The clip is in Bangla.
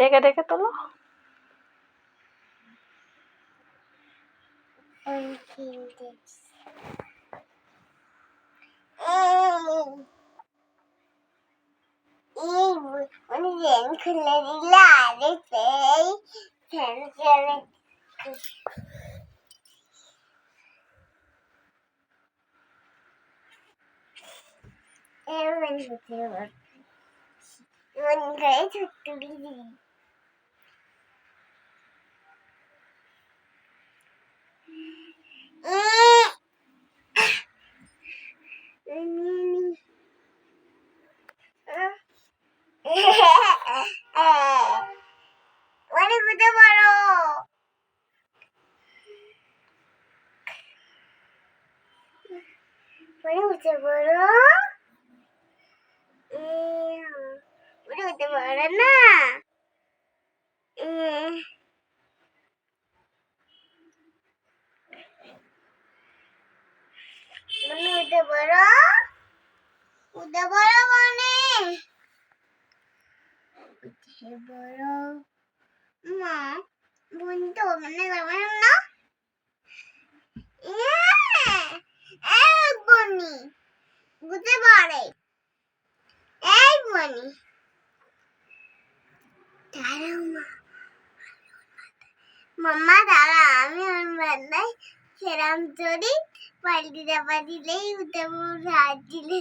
ডেকে ডেকে তোলো ফ্যান খুলে দিল আরে সেই ফ্যান চলে এমন হতে পারে অনেক হতে পারো অনেক হতে পারো অনেক হতে পারো না মনে হতে বড় মনে উঠে বড়। মা, বোন তো মনে করবে না। এই বনি, বুঝতে পারে। এই বনি। দাঁড়াও মা মাম্মা দাঁড়া, আমি ওর সেরাম চড়ি পাল্টি চাপা দিলেই উঠে হাত দিলে